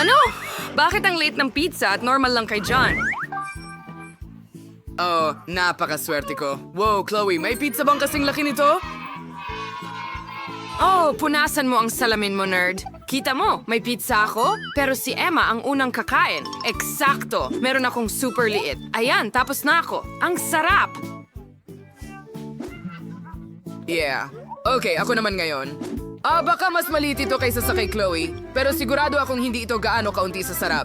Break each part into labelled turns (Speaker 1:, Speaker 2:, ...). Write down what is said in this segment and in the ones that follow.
Speaker 1: Ano? Bakit ang late ng pizza at normal lang kay John?
Speaker 2: Oh, napakaswerte ko. Wow, Chloe, may pizza bang kasing laki nito?
Speaker 1: Oh, punasan mo ang salamin mo, nerd. Kita mo, may pizza ako, pero si Emma ang unang kakain. Eksakto, meron akong super liit. Ayan, tapos na ako. Ang sarap!
Speaker 2: Yeah. Okay, ako naman ngayon. Ah, baka mas maliit ito kaysa sa kay Chloe, pero sigurado akong hindi ito gaano kaunti sa sarap.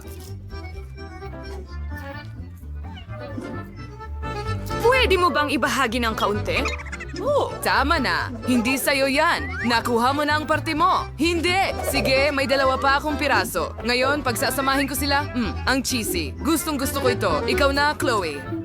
Speaker 1: Pwede mo bang ibahagi ng kaunti?
Speaker 2: Oh, tama na. Hindi sa'yo yan. Nakuha mo na ang parte mo. Hindi. Sige, may dalawa pa akong piraso. Ngayon, pagsasamahin ko sila, mm, ang cheesy. Gustong gusto ko ito. Ikaw na, Chloe.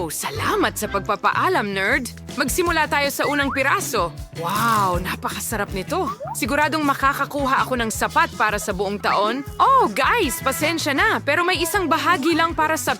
Speaker 1: Oh, salamat sa pagpapaalam, nerd. Magsimula tayo sa unang piraso. Wow, napakasarap nito. Siguradong makakakuha ako ng sapat para sa buong taon. Oh, guys, pasensya na, pero may isang bahagi lang para sa...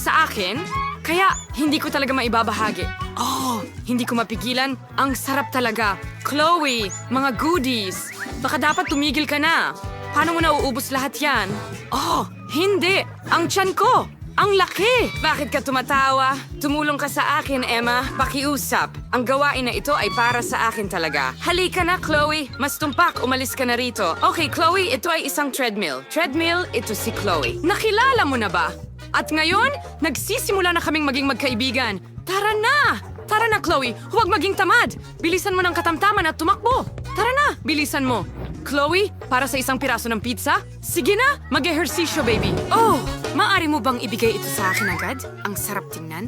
Speaker 1: Sa akin? Kaya hindi ko talaga maibabahagi. Oh, hindi ko mapigilan. Ang sarap talaga. Chloe, mga goodies. Baka dapat tumigil ka na. Paano mo nauubos lahat yan? Oh, hindi. Ang tiyan ko. Ang laki! Bakit ka tumatawa? Tumulong ka sa akin, Emma. Pakiusap. Ang gawain na ito ay para sa akin talaga. Halika na, Chloe. Mas tumpak, umalis ka na rito. Okay, Chloe, ito ay isang treadmill. Treadmill, ito si Chloe. Nakilala mo na ba? At ngayon, nagsisimula na kaming maging magkaibigan. Tara na! Tara na, Chloe! Huwag maging tamad! Bilisan mo ng katamtaman at tumakbo! Tara na! Bilisan mo! Chloe, para sa isang piraso ng pizza? Sige na! Mag-ehersisyo, baby! Oh! Maari mo bang ibigay ito sa akin agad? Ang sarap tingnan.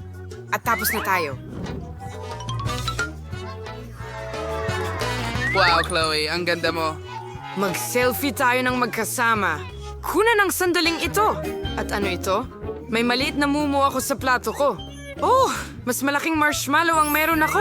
Speaker 1: At tapos na tayo.
Speaker 2: Wow, Chloe, ang ganda mo.
Speaker 1: Mag-selfie tayo ng magkasama. Kuna ng sandaling ito. At ano ito? May maliit na mumu ako sa plato ko. Oh, mas malaking marshmallow ang meron ako.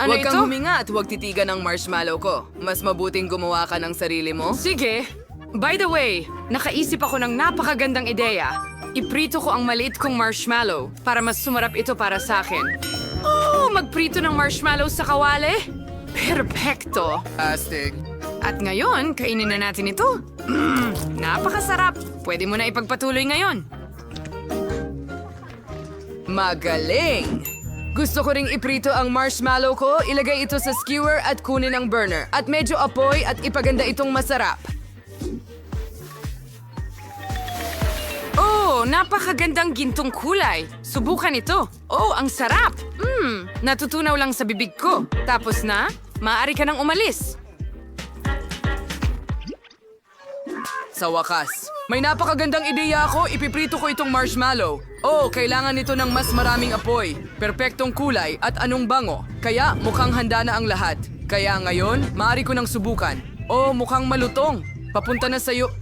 Speaker 1: Ano
Speaker 2: huwag
Speaker 1: ito?
Speaker 2: kang huminga at huwag titigan ng marshmallow ko. Mas mabuting gumawa ka ng sarili mo.
Speaker 1: Sige. By the way, nakaisip ako ng napakagandang ideya. Iprito ko ang maliit kong marshmallow para mas sumarap ito para sa akin. Oh, magprito ng marshmallow sa kawali? Perfecto!
Speaker 2: Astig.
Speaker 1: At ngayon, kainin na natin ito. Mmm, napakasarap. Pwede mo na ipagpatuloy ngayon.
Speaker 2: Magaling! Gusto ko ring iprito ang marshmallow ko, ilagay ito sa skewer at kunin ang burner. At medyo apoy at ipaganda itong masarap.
Speaker 1: Oh, napakagandang gintong kulay. Subukan ito. Oh, ang sarap. Mmm, natutunaw lang sa bibig ko. Tapos na, maaari ka nang umalis.
Speaker 2: Sa wakas, may napakagandang ideya ako, ipiprito ko itong marshmallow. Oh, kailangan nito ng mas maraming apoy, perpektong kulay at anong bango. Kaya mukhang handa na ang lahat. Kaya ngayon, maaari ko nang subukan. Oh, mukhang malutong. Papunta na sa'yo.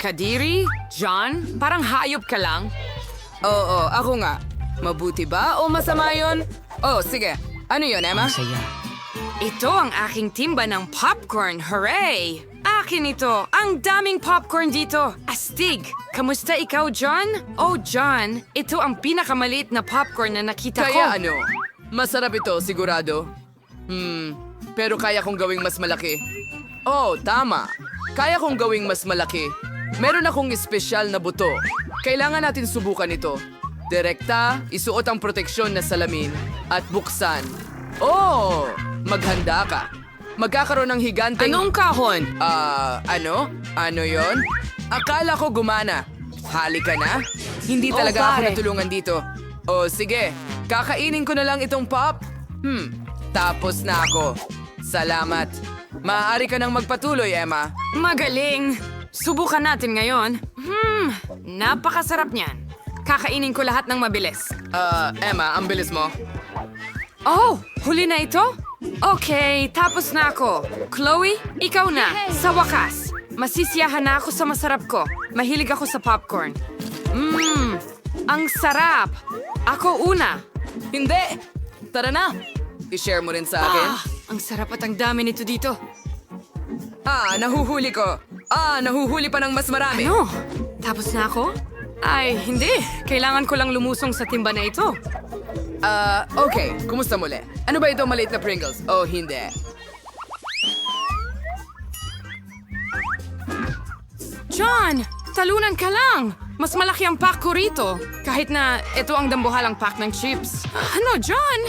Speaker 1: Kadiri? John? Parang hayop ka lang.
Speaker 2: Oo, ako nga. Mabuti ba o masama yon? Oh, sige. Ano yon, Emma?
Speaker 1: Ito ang aking timba ng popcorn. Hooray! Akin ito. Ang daming popcorn dito. Astig. Kamusta ikaw, John? Oh, John. Ito ang pinakamaliit na popcorn na nakita ko.
Speaker 2: Kaya ano? Masarap ito, sigurado. Hmm, pero kaya kong gawing mas malaki. Oh, tama. Kaya kong gawing mas malaki. Meron akong espesyal na buto. Kailangan natin subukan ito. Direkta, isuot ang proteksyon na salamin, at buksan. Oh! Maghanda ka. Magkakaroon ng higanteng...
Speaker 1: Anong kahon?
Speaker 2: Ah, ano? Ano yon? Akala ko gumana. Hali ka na? Hindi
Speaker 1: Oh,
Speaker 2: talaga ako
Speaker 1: pare.
Speaker 2: natulungan dito. O sige, kakainin ko na lang itong pop. Hmm, tapos na ako. Salamat. Maaari ka nang magpatuloy, Emma.
Speaker 1: Magaling! Subukan natin ngayon. Hmm, napakasarap niyan. Kakainin ko lahat ng mabilis.
Speaker 2: Ah, Emma, ang bilis mo.
Speaker 1: Oh, huli na ito? Okay, tapos na ako. Chloe, ikaw na. Sa wakas, masisiyahan na ako sa masarap ko. Mahilig ako sa popcorn. Mmm, ang sarap. Ako una.
Speaker 2: Hindi! Tara na! I-share mo rin sa akin.
Speaker 1: Ah, ang sarap at ang dami nito dito.
Speaker 2: Ah, nahuhuli ko. Ah, nahuhuli pa ng mas marami.
Speaker 1: Ano? Tapos na ako? Ay, hindi. Kailangan ko lang lumusong sa timba na ito.
Speaker 2: Ah, okay. Kumusta muli? Ano ba ito maliit na Pringles? Oh, hindi.
Speaker 1: John! Talunan ka lang! Mas malaki ang pack ko rito. Kahit na ito ang dambuhalang pack ng chips. Ano, John?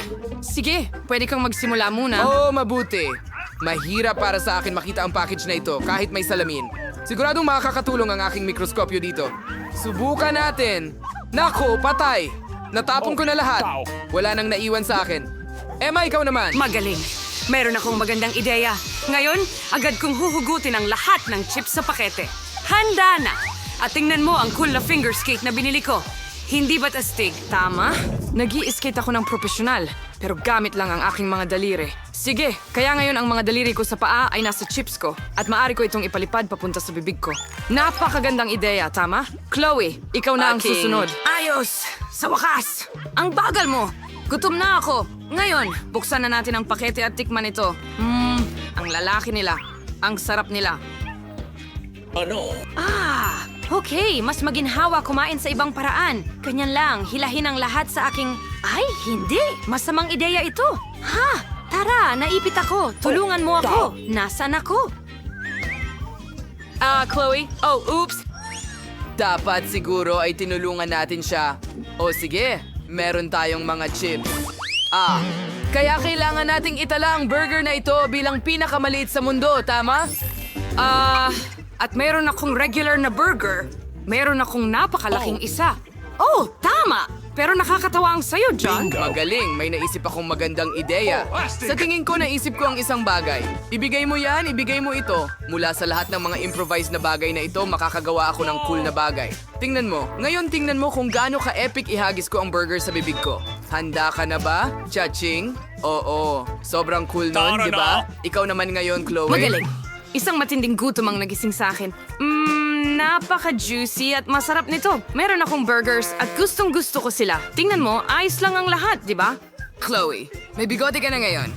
Speaker 1: Sige, pwede kang magsimula muna.
Speaker 2: Oh, mabuti. Mahirap para sa akin makita ang package na ito kahit may salamin. Siguradong makakatulong ang aking mikroskopyo dito. Subukan natin. Nako, patay. Natapon ko na lahat. Wala nang naiwan sa akin. Emma, ikaw naman.
Speaker 3: Magaling. Meron akong magandang ideya. Ngayon, agad kong huhugutin ang lahat ng chips sa pakete. Handa na! At tingnan mo ang cool na finger skate na binili ko. Hindi ba't astig? Tama?
Speaker 1: nag skate ako ng profesional, pero gamit lang ang aking mga daliri. Sige, kaya ngayon ang mga daliri ko sa paa ay nasa chips ko at maaari ko itong ipalipad papunta sa bibig ko. Napakagandang ideya, tama? Chloe, ikaw na ang
Speaker 3: Aking-
Speaker 1: susunod.
Speaker 3: Ayos! Sa wakas! Ang bagal mo!
Speaker 1: Gutom na ako. Ngayon, buksan na natin ang pakete at tikman ito. Mmm, ang lalaki nila. Ang sarap nila.
Speaker 3: Ah, okay. Mas maginhawa kumain sa ibang paraan. Ganyan lang, hilahin ang lahat sa aking... Ay, hindi. Masamang ideya ito. Ha? Tara, naipit ako. Tulungan mo ako. Nasaan ako?
Speaker 1: Ah, Chloe? Oh, oops.
Speaker 2: Dapat siguro ay tinulungan natin siya. O sige, meron tayong mga chips. Ah, kaya kailangan nating itala ang burger na ito bilang pinakamaliit sa mundo, tama?
Speaker 1: Ah, at meron akong regular na burger. Meron akong napakalaking isa. Oh, tama! Pero nakakatawa ang sayo, John.
Speaker 2: Magaling, may naisip akong magandang ideya. Sa tingin ko, naisip ko ang isang bagay. Ibigay mo yan, ibigay mo ito. Mula sa lahat ng mga improvised na bagay na ito, makakagawa ako ng cool na bagay. Tingnan mo. Ngayon tingnan mo kung gaano ka-epic ihagis ko ang burger sa bibig ko. Handa ka na ba, Chaching? Oo, sobrang cool nun, di ba? Ikaw naman ngayon, Chloe.
Speaker 1: Magaling. Isang matinding gutom ang nagising sa akin. Mmm, napaka-juicy at masarap nito. Meron akong burgers at gustong gusto ko sila. Tingnan mo, ayos lang ang lahat, di ba?
Speaker 2: Chloe, may bigote ka na ngayon.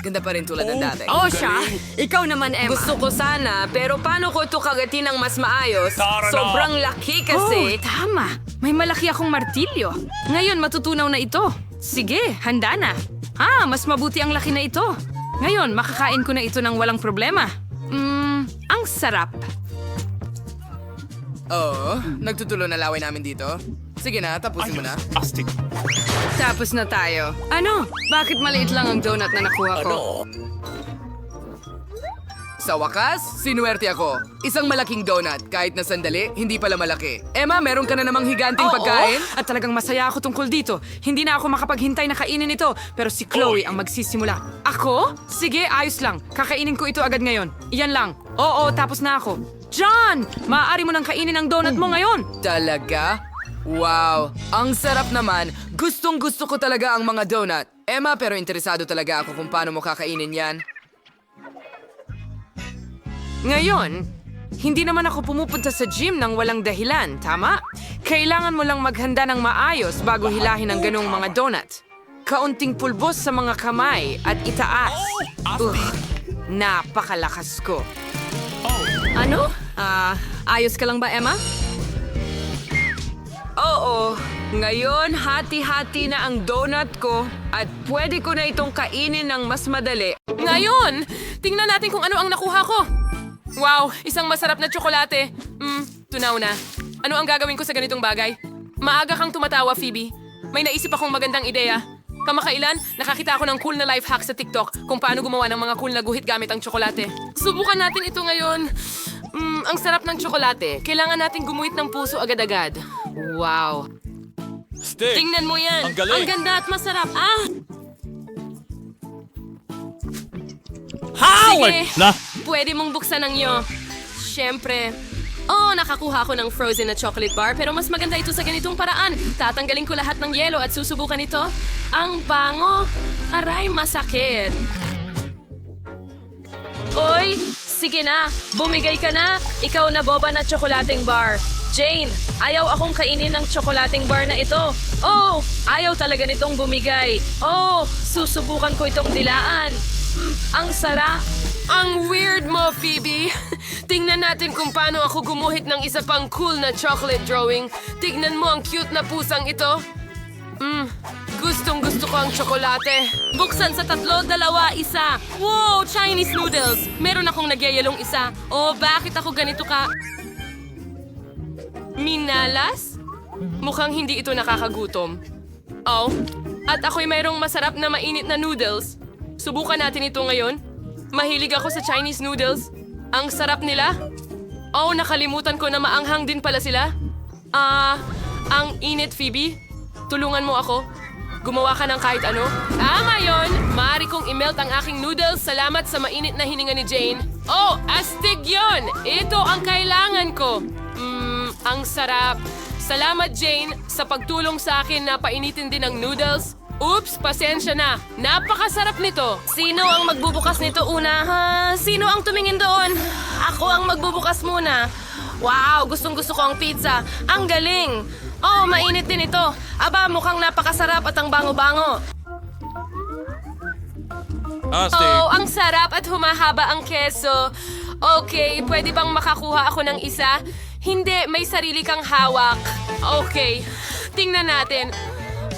Speaker 2: Ganda pa rin tulad ng dati.
Speaker 3: Oh, siya? Ikaw naman, Emma.
Speaker 4: Gusto ko sana, pero paano ko ito kagatin ng mas maayos?
Speaker 5: Tara na.
Speaker 4: Sobrang laki
Speaker 1: Oh,
Speaker 4: kasi.
Speaker 1: tama. May malaki akong martilyo. Ngayon, matutunaw na ito. Sige, handa na. Ah, mas mabuti ang laki na ito. Ngayon, makakain ko na ito ng walang problema. Mmm, ang sarap.
Speaker 2: Oo, nagtutulo na laway namin dito. Sige na, tapusin mo na.
Speaker 5: Astig.
Speaker 1: Tapos na tayo. Ano? Bakit maliit lang ang donut na nakuha ko?
Speaker 2: Sa wakas, sinuwerte ako. Isang malaking donut, kahit na sandali, hindi pala malaki. Emma, meron ka na namang higanting
Speaker 1: Oo,
Speaker 2: pagkain?
Speaker 1: At talagang masaya ako tungkol dito. Hindi na ako makapaghintay na kainin ito, pero si Chloe ang magsisimula. Ako? Sige, ayos lang. Kakainin ko ito agad ngayon. Iyan lang. Oo, tapos na ako. John! Maaari mo nang kainin ang donut mo ngayon.
Speaker 2: Talaga? Wow, ang sarap naman. Gustong gusto ko talaga ang mga donut. Emma, pero interesado talaga ako kung paano mo kakainin yan.
Speaker 1: Ngayon, hindi naman ako pumupunta sa gym ng walang dahilan, tama? Kailangan mo lang maghanda ng maayos bago hilahin ang ganong mga donut. Kaunting pulbos sa mga kamay at itaas. Ugh, napakalakas ko.
Speaker 3: Ano? Ah, ayos ka lang ba, Emma?
Speaker 4: Oo, ngayon hati-hati na ang donut ko at pwede ko na itong kainin ng mas madali.
Speaker 1: Ngayon, tingnan natin kung ano ang nakuha ko. Wow, isang masarap na tsokolate. Hmm, tunaw na. Ano ang gagawin ko sa ganitong bagay? Maaga kang tumatawa, Phoebe. May naisip akong magandang ideya. Kamakailan, nakakita ako ng cool na life hack sa TikTok kung paano gumawa ng mga cool na guhit gamit ang tsokolate. Subukan natin ito ngayon. Mm, ang sarap ng tsokolate. Kailangan natin gumuhit ng puso agad-agad. Wow.
Speaker 5: Stick.
Speaker 4: Tingnan mo yan.
Speaker 5: Ang galing.
Speaker 4: ganda at masarap. Ah!
Speaker 5: Howard!
Speaker 4: Sige.
Speaker 5: Na,
Speaker 4: Pwede mong buksan ang iyo. Siyempre. Oh, nakakuha ko ng frozen na chocolate bar pero mas maganda ito sa ganitong paraan. Tatanggalin ko lahat ng yelo at susubukan ito. Ang bango. Aray, masakit. Oy, sige na. Bumigay ka na. Ikaw na boba na tsokolating bar. Jane, ayaw akong kainin ng tsokolating bar na ito. Oh, ayaw talaga nitong bumigay. Oh, susubukan ko itong dilaan. Ang sarap! Ang weird mo, Phoebe! Tingnan natin kung paano ako gumuhit ng isa pang cool na chocolate drawing. Tignan mo ang cute na pusang ito. Mmm, gustong gusto ko ang tsokolate. Buksan sa tatlo, dalawa, isa. Wow, Chinese noodles. Meron akong nagyayalong isa. Oh, bakit ako ganito ka? Minalas? Mukhang hindi ito nakakagutom. Oh, at ako'y mayroong masarap na mainit na noodles. Subukan natin ito ngayon. Mahilig ako sa Chinese noodles. Ang sarap nila. Oh, nakalimutan ko na maanghang din pala sila. Ah, ang init, Phoebe. Tulungan mo ako. Gumawa ka ng kahit ano. Tama yon. Maaari kong imelt ang aking noodles. Salamat sa mainit na hininga ni Jane. Oh, astig yon. Ito ang kailangan ko. Mmm, ang sarap. Salamat, Jane, sa pagtulong sa akin na painitin din ang noodles. Oops, pasensya na. Napakasarap nito. Sino ang magbubukas nito una, ha? Sino ang tumingin doon? Ako ang magbubukas muna. Wow, gustong gusto ko ang pizza. Ang galing. Oh, mainit din ito. Aba, mukhang napakasarap at ang bango-bango.
Speaker 5: Astig.
Speaker 4: Oh, ang sarap at humahaba ang keso. Okay, pwede bang makakuha ako ng isa? Hindi, may sarili kang hawak. Okay, tingnan natin.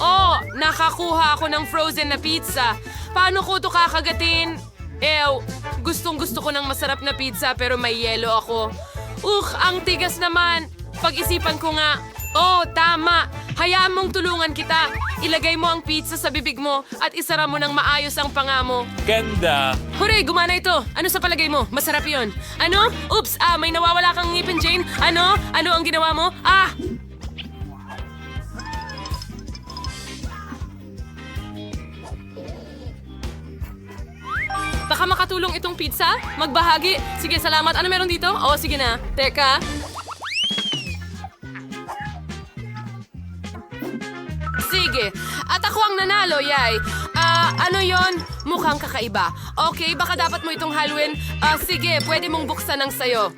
Speaker 4: Oh, nakakuha ako ng frozen na pizza. Paano ko to kakagatin? Ew, gustong gusto ko ng masarap na pizza pero may yelo ako. Ugh, ang tigas naman. Pag-isipan ko nga, oh, tama. Hayaan mong tulungan kita. Ilagay mo ang pizza sa bibig mo at isara mo ng maayos ang panga mo.
Speaker 5: Ganda.
Speaker 4: Hooray, gumana ito. Ano sa palagay mo? Masarap yon. Ano? Oops, ah, may nawawala kang ngipin, Jane. Ano? Ano ang ginawa mo? Ah! Baka makatulong itong pizza? Magbahagi? Sige, salamat. Ano meron dito? Oo, sige na. Teka. Sige. At ako ang nanalo, yay. Ah, ano yon? Mukhang kakaiba. Okay, baka dapat mo itong haluin. Ah, sige, pwede mong buksan ng sayo.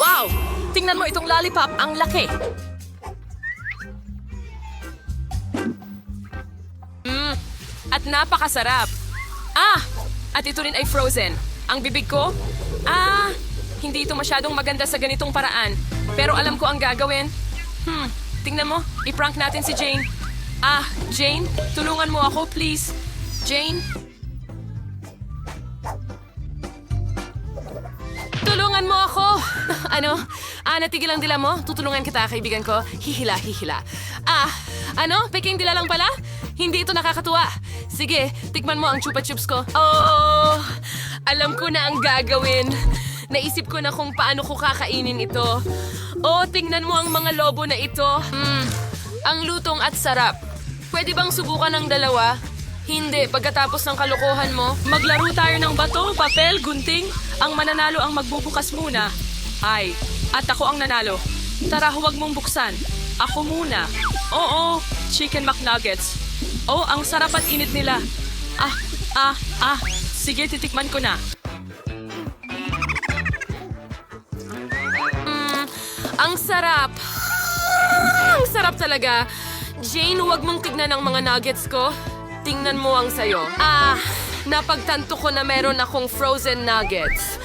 Speaker 4: Wow! Tingnan mo itong lollipop. Ang laki. Mmm, at napakasarap. Ah! At ito rin ay frozen. Ang bibig ko? Ah! Hindi ito masyadong maganda sa ganitong paraan. Pero alam ko ang gagawin. Hmm, tingnan mo. I-prank natin si Jane. Ah, Jane, tulungan mo ako, please. Jane? Ano? Ah, natigil ang dila mo? Tutulungan kita, kaibigan ko. Hihila, hihila. Ah, ano? Peking dila lang pala? Hindi ito nakakatuwa. Sige, tikman mo ang chupa chups ko. Oh, alam ko na ang gagawin. Naisip ko na kung paano ko kakainin ito. Oh, tingnan mo ang mga lobo na ito. Hmm, ang lutong at sarap. Pwede bang subukan ng dalawa? Hindi, pagkatapos ng kalokohan mo, maglaro tayo ng bato, papel, gunting. Ang mananalo ang magbubukas muna. Ay, at ako ang nanalo. Tara, huwag mong buksan. Ako muna. Oo, chicken McNuggets. Oh, ang sarap at init nila. Ah, ah, ah. Sige, titikman ko na. Mm, ang sarap. Ang sarap talaga. Jane, huwag mong tignan ang mga nuggets ko. Tingnan mo ang sayo. Ah, napagtanto ko na meron akong frozen nuggets.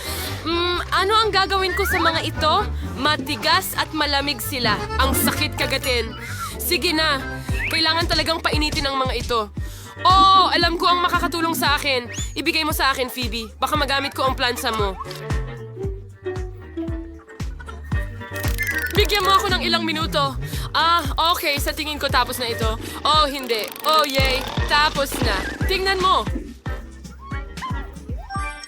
Speaker 4: Hmm, ano ang gagawin ko sa mga ito? Matigas at malamig sila. Ang sakit kagatin. Sige na. Kailangan talagang painitin ang mga ito. Oo, alam ko ang makakatulong sa akin. Ibigay mo sa akin, Phoebe. Baka magamit ko ang plansa mo. Bigyan mo ako ng ilang minuto. Ah, okay. Sa tingin ko tapos na ito. Oh, hindi. Oh, yay. Tapos na. Tingnan mo.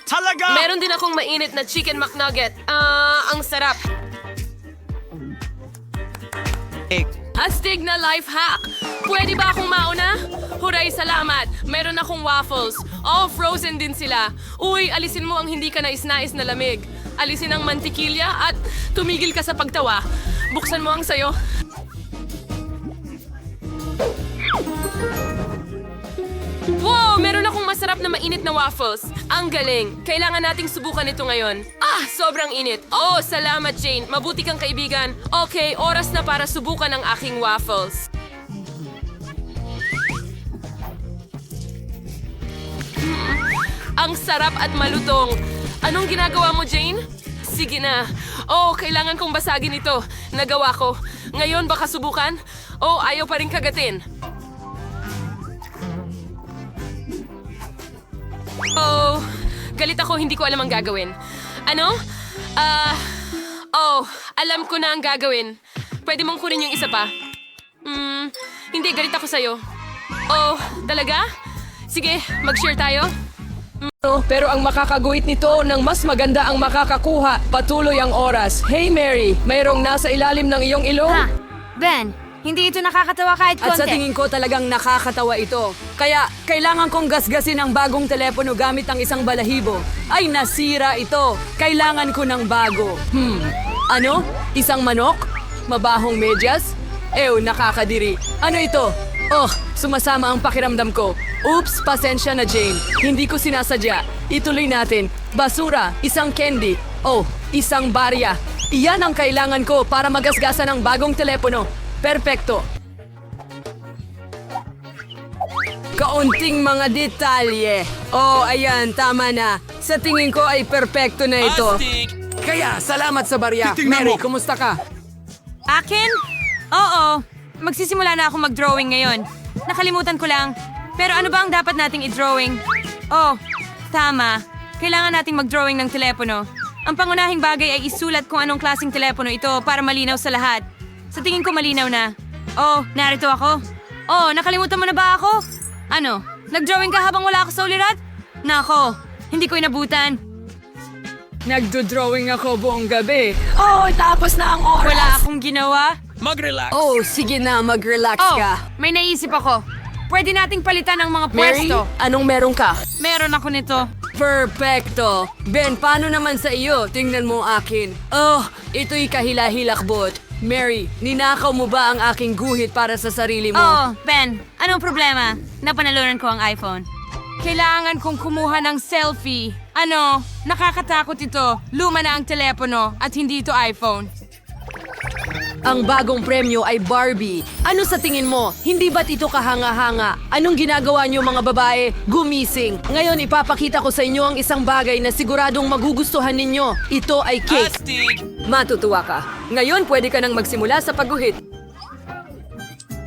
Speaker 5: Talaga!
Speaker 4: Meron din akong mainit na chicken McNugget. Ah, ang sarap. Astig na life hack! Pwede ba akong mauna? Huray, salamat! Meron akong waffles. Oh, frozen din sila. Uy, alisin mo ang hindi ka nais-nais na lamig. Alisin ang mantikilya at tumigil ka sa pagtawa. Buksan mo ang sayo. Wow! Meron akong masarap na mainit na waffles. Ang galing. Kailangan nating subukan ito ngayon. Ah, sobrang init. Oh, salamat Jane. Mabuti kang kaibigan. Okay, oras na para subukan ang aking waffles. Ang sarap at malutong. Anong ginagawa mo, Jane? Sige na. Oh, kailangan kong basagin ito. Nagawa ko. Ngayon, baka subukan? Oh, ayaw pa rin kagatin. Oh, galit ako. Hindi ko alam ang gagawin. Ano? Ah, oh, alam ko na ang gagawin. Pwede mong kunin yung isa pa. Hmm, hindi, galit ako sa'yo. Oh, talaga? Sige, mag-share tayo.
Speaker 2: Pero ang makakaguhit nito ng mas maganda ang makakakuha. Patuloy ang oras. Hey Mary, mayroong nasa ilalim ng iyong ilong?
Speaker 3: Ha? Ben, hindi ito nakakatawa kahit
Speaker 6: At
Speaker 3: konti.
Speaker 6: sa tingin ko talagang nakakatawa ito. Kaya kailangan kong gasgasin ang bagong telepono gamit ang isang balahibo. Ay nasira ito. Kailangan ko ng bago. Hmm. Ano? Isang manok? Mabahong medyas? Ew, nakakadiri. Ano ito? Oh, sumasama ang pakiramdam ko. Oops, pasensya na Jane. Hindi ko sinasadya. Ituloy natin. Basura, isang candy. Oh, isang barya. Iyan ang kailangan ko para magasgasan ang bagong telepono. Perpekto. Kaunting mga detalye. Oh, ayan, tama na. Sa tingin ko ay perpekto na ito.
Speaker 5: Astig!
Speaker 2: Kaya, salamat sa barya.
Speaker 5: Titingnan
Speaker 2: Mary,
Speaker 5: mo.
Speaker 2: kumusta ka?
Speaker 3: Akin? Oo. Magsisimula na ako mag-drawing ngayon. Nakalimutan ko lang. Pero ano ba ang dapat nating i-drawing? Oh, tama. Kailangan nating mag-drawing ng telepono. Ang pangunahing bagay ay isulat kung anong klaseng telepono ito para malinaw sa lahat. Sa tingin ko malinaw na. Oh, narito ako. Oh, nakalimutan mo na ba ako? Ano? Nag-drawing ka habang wala ako sa ulirat? Nako, hindi ko inabutan.
Speaker 6: Nagdo-drawing ako buong gabi. Oh, tapos na ang oras.
Speaker 3: Wala akong ginawa.
Speaker 5: Mag-relax!
Speaker 6: Oh, sige na, mag-relax
Speaker 3: Oh,
Speaker 6: ka.
Speaker 3: may naisip ako. Pwede nating palitan ang mga
Speaker 2: Mary,
Speaker 3: pwesto.
Speaker 2: anong meron ka?
Speaker 3: Meron ako nito.
Speaker 6: Perfecto. Ben, paano naman sa iyo? Tingnan mo ang akin. Oh, ito'y kahila-hilakbot. Mary, ninakaw mo ba ang aking guhit para sa sarili mo?
Speaker 3: Oh, Ben, anong problema? Napanalunan ko ang iPhone. Kailangan kong kumuha ng selfie. Ano, nakakatakot ito. Luma na ang telepono at hindi ito iPhone.
Speaker 6: Ang bagong premyo ay Barbie. Ano sa tingin mo? Hindi ba't ito kahanga-hanga? Anong ginagawa niyo mga babae? Gumising. Ngayon ipapakita ko sa inyo ang isang bagay na siguradong magugustuhan ninyo. Ito ay cake.
Speaker 5: Astig!
Speaker 6: Matutuwa ka. Ngayon pwede ka nang magsimula sa pagguhit.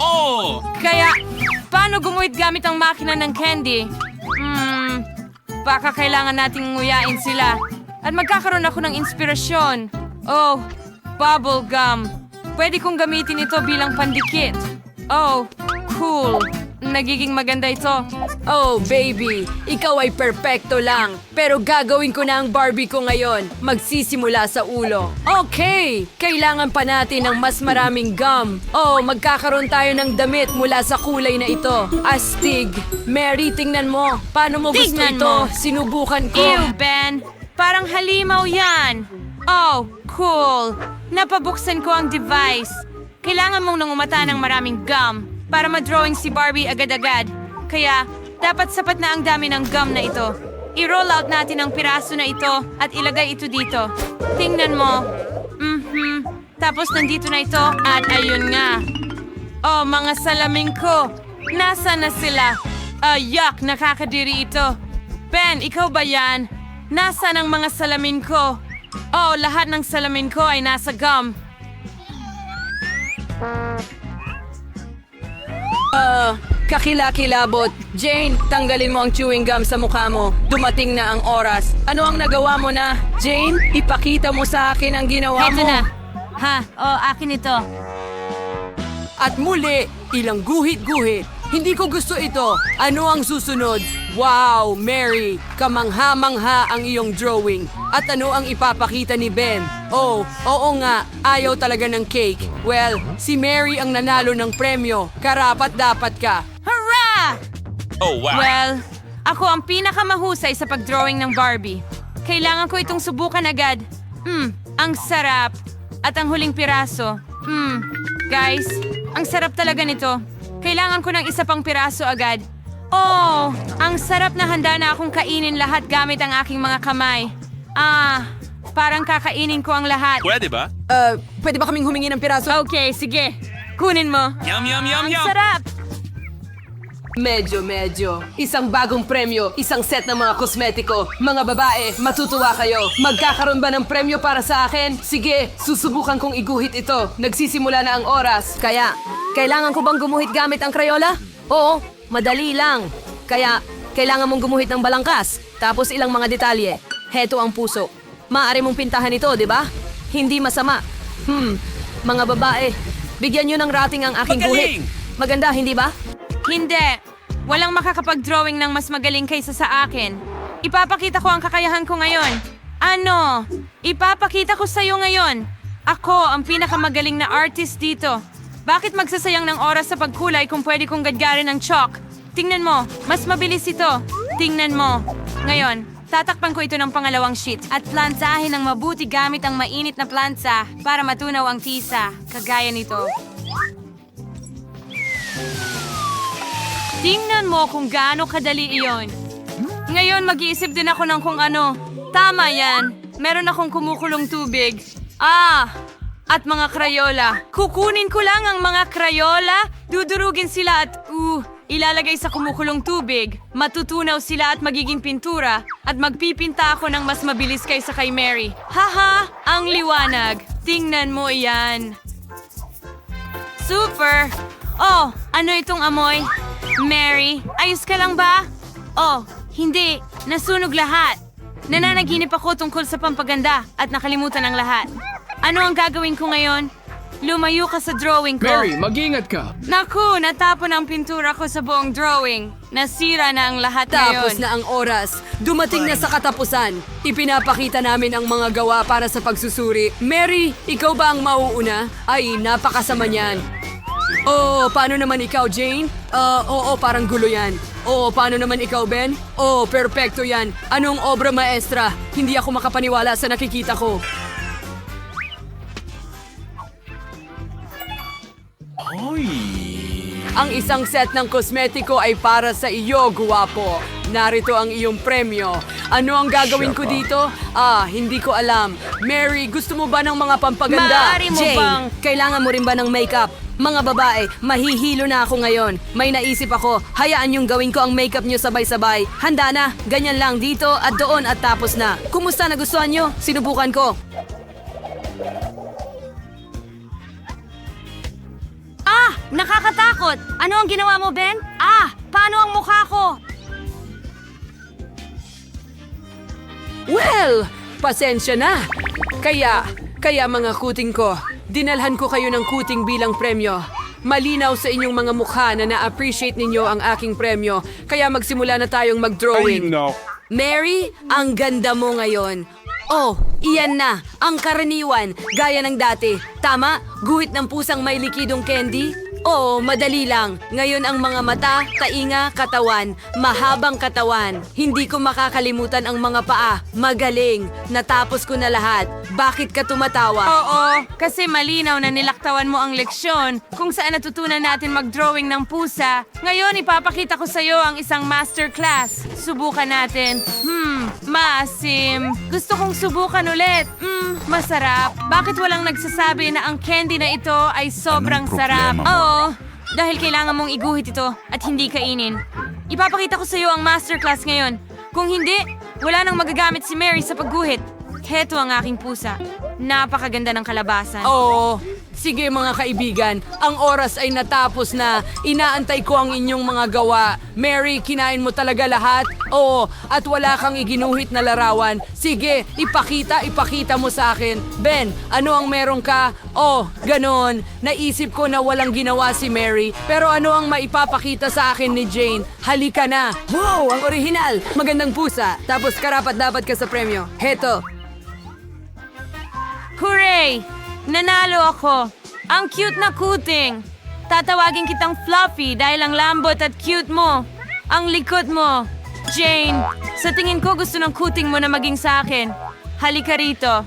Speaker 5: Oh!
Speaker 3: Kaya, paano gumuhit gamit ang makina ng candy? Hmm, baka kailangan nating nguyain sila. At magkakaroon ako ng inspirasyon. Oh, bubble gum. Pwede kong gamitin ito bilang pandikit. Oh, cool. Nagiging maganda ito.
Speaker 6: Oh, baby, ikaw ay perpekto lang. Pero gagawin ko na ang Barbie ko ngayon. Magsisimula sa ulo. Okay, kailangan pa natin ng mas maraming gum. Oh, magkakaroon tayo ng damit mula sa kulay na ito. Astig. Mary, tingnan mo. Paano mo gusto
Speaker 3: Tingnan
Speaker 6: ito?
Speaker 3: mo.
Speaker 6: Sinubukan ko.
Speaker 3: Ew, Ben! Parang halimaw yan! Oh, cool! Napabuksan ko ang device. Kailangan mong nangumata ng maraming gum para ma-drawing si Barbie agad-agad. Kaya, dapat sapat na ang dami ng gum na ito. I-roll out natin ang piraso na ito at ilagay ito dito. Tingnan mo. Mhm. Tapos nandito na ito at ayun nga. Oh, mga salamin ko! Nasaan na sila? Yuck! Nakakadiri ito. Ben, ikaw ba yan? Nasaan ang mga salamin ko? Oh, lahat ng salamin ko ay nasa gum.
Speaker 6: Ah, kakilakilabot. Jane, tanggalin mo ang chewing gum sa mukha mo. Dumating na ang oras. Ano ang nagawa mo na? Jane, ipakita mo sa akin ang ginawa
Speaker 3: Ito
Speaker 6: mo.
Speaker 3: na. Ha, oh, akin ito.
Speaker 6: At muli, ilang guhit-guhit. Hindi ko gusto ito. Ano ang susunod? Wow, Mary, kamangha-mangha ang iyong drawing. At ano ang ipapakita ni Ben? Oh, oo nga, ayaw talaga ng cake. Well, si Mary ang nanalo ng premyo. Karapat dapat ka.
Speaker 3: Hurrah!
Speaker 5: Oh, wow!
Speaker 3: Well, ako ang pinakamahusay sa pagdrawing ng Barbie. Kailangan ko itong subukan agad. Hmm, ang sarap. At ang huling piraso. Hmm, guys, ang sarap talaga nito. Kailangan ko ng isa pang piraso agad. Oh, ang sarap na handa na akong kainin lahat gamit ang aking mga kamay. Ah, parang kakainin ko ang lahat.
Speaker 5: Pwede ba?
Speaker 6: Uh, pwede ba kaming humingi ng piraso?
Speaker 3: Okay, sige. Kunin mo.
Speaker 5: Yum, yum, yum,
Speaker 3: Ang
Speaker 5: yum!
Speaker 3: sarap!
Speaker 6: Medyo, medyo. Isang bagong premyo, isang set ng mga kosmetiko. Mga babae, matutuwa kayo. Magkakaroon ba ng premyo para sa akin? Sige, susubukan kong iguhit ito. Nagsisimula na ang oras. Kaya, kailangan ko bang gumuhit gamit ang Crayola? Oo, madali lang. Kaya, kailangan mong gumuhit ng balangkas. Tapos ilang mga detalye. Heto ang puso. Maaari mong pintahan ito, di ba? Hindi masama. Hmm, mga babae, bigyan nyo ng rating ang aking
Speaker 5: Magaling!
Speaker 6: guhit. Maganda, hindi ba?
Speaker 3: Hindi. Walang makakapag-drawing ng mas magaling kaysa sa akin. Ipapakita ko ang kakayahan ko ngayon. Ano? Ipapakita ko sa'yo ngayon. Ako ang pinakamagaling na artist dito. Bakit magsasayang ng oras sa pagkulay kung pwede kong gadgarin ng chalk? Tingnan mo, mas mabilis ito. Tingnan mo. Ngayon, tatakpan ko ito ng pangalawang sheet at plansahin ng mabuti gamit ang mainit na plansa para matunaw ang tisa, kagaya nito. Tingnan mo kung gaano kadali iyon. Ngayon, mag-iisip din ako ng kung ano. Tama yan. Meron akong kumukulong tubig. Ah! At mga krayola. Kukunin ko lang ang mga krayola, dudurugin sila at, uh, ilalagay sa kumukulong tubig. Matutunaw sila at magiging pintura. At magpipinta ako ng mas mabilis kaysa kay Mary. Haha! Ang liwanag. Tingnan mo iyan. Super! Oh, ano itong amoy? Mary, ayos ka lang ba? Oh, hindi. Nasunog lahat. Nananaginip ako tungkol sa pampaganda at nakalimutan ang lahat. Ano ang gagawin ko ngayon? Lumayo ka sa drawing ko.
Speaker 7: Mary, mag-ingat ka.
Speaker 3: Naku, natapon ang pintura ko sa buong drawing. Nasira na ang lahat ngayon.
Speaker 6: Tapos na ang oras. Dumating na sa katapusan. Ipinapakita namin ang mga gawa para sa pagsusuri. Mary, ikaw ba ang mauuna? Ay, napakasama niyan. Oh, paano naman ikaw, Jane? Ah, oo, parang gulo yan. Oo, paano naman ikaw, Ben? Oo, perpekto yan. Anong obra maestra? Hindi ako makapaniwala sa nakikita ko. Ang isang set ng kosmetiko ay para sa iyo, guwapo. Narito ang iyong premyo. Ano ang gagawin ko dito? Ah, hindi ko alam. Mary, gusto mo ba ng mga pampaganda?
Speaker 3: Maaari mo
Speaker 6: Jane,
Speaker 3: bang-
Speaker 6: kailangan mo rin ba ng makeup? Mga babae, mahihilo na ako ngayon. May naisip ako, hayaan yung gawin ko ang makeup nyo sabay-sabay. Handa na, ganyan lang dito at doon at tapos na. Kumusta nagustuhan nyo? Sinubukan ko.
Speaker 3: Nakakatakot! Ano ang ginawa mo, Ben? Ah! Paano ang mukha ko?
Speaker 6: Well, pasensya na. Kaya, kaya mga kuting ko, dinalhan ko kayo ng kuting bilang premyo. Malinaw sa inyong mga mukha na na-appreciate ninyo ang aking premyo, kaya magsimula na tayong mag-drawing.
Speaker 5: No.
Speaker 6: Mary, ang ganda mo ngayon. Oh, iyan na, ang karaniwan, gaya ng dati. Tama, guhit ng pusang may likidong candy? Oo, madali lang. Ngayon ang mga mata, tainga, katawan, mahabang katawan. Hindi ko makakalimutan ang mga paa. Magaling. Natapos ko na lahat. Bakit ka tumatawa?
Speaker 3: Oo, kasi malinaw na nilaktawan mo ang leksyon kung saan natutunan natin mag-drawing ng pusa. Ngayon, ipapakita ko sa iyo ang isang masterclass. Subukan natin. Hmm, maasim. Gusto kong subukan ulit. Hmm, masarap. Bakit walang nagsasabi na ang candy na ito ay sobrang
Speaker 5: Anong
Speaker 3: sarap?
Speaker 5: mo?
Speaker 3: Oo, dahil kailangan mong iguhit ito at hindi kainin. Ipapakita ko sa iyo ang masterclass ngayon. Kung hindi, wala nang magagamit si Mary sa pagguhit. Heto ang aking pusa. Napakaganda ng kalabasan.
Speaker 6: Oo. Sige mga kaibigan, ang oras ay natapos na. Inaantay ko ang inyong mga gawa. Mary, kinain mo talaga lahat? Oo, at wala kang iginuhit na larawan. Sige, ipakita, ipakita mo sa akin. Ben, ano ang meron ka? Oh, ganon. Naisip ko na walang ginawa si Mary, pero ano ang maipapakita sa akin ni Jane? Halika na. Wow, ang orihinal. Magandang pusa. Tapos karapat dapat ka sa premyo. Heto,
Speaker 3: Hooray! Nanalo ako! Ang cute na kuting! Tatawagin kitang Fluffy dahil ang lambot at cute mo. Ang likot mo. Jane, sa tingin ko gusto ng kuting mo na maging sa akin. Halika rito.